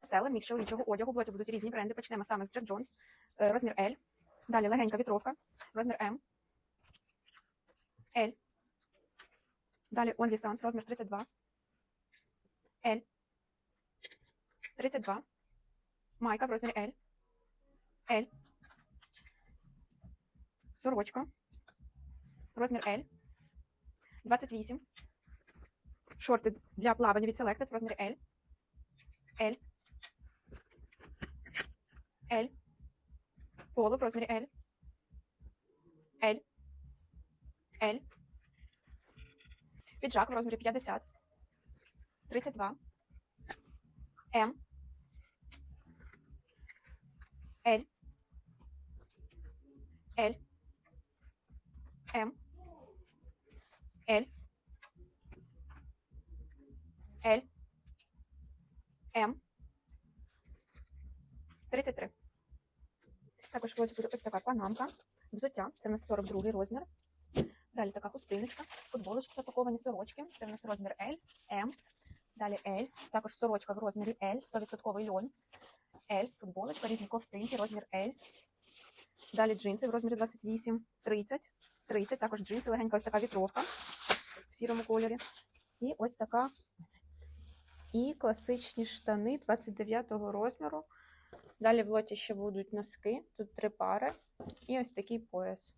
Селе, мікс чоловічого одягу. В лоті будуть різні бренди. Почнемо саме з Jack Jones, е, розмір L. Далі легенька вітровка, розмір M. L. Далі OnlySans, розмір 32. L. 32. Майка в розмірі L. L. Сорочка. Розмір L. 28. Шорти для плавання від Selected в розмірі L. L. L. Поло в розмірі L. L. L. Піджак в розмірі 50. 32. М. L. L. М. L. L. М. 33. Також в лоті буде ось така панамка. Взуття. Це в нас 42 розмір. Далі така хустиночка, футболочки запаковані, сорочки. Це в нас розмір L, M. Далі L. Також сорочка в розмірі L, 100% льон. L, футболочка, різні ковтинки, розмір L. Далі джинси в розмірі 28, 30, 30. Також джинси, легенька ось така вітровка в сірому кольорі. І ось така. І класичні штани 29 розміру. Далі в лоті ще будуть носки. Тут три пари. І ось такий пояс.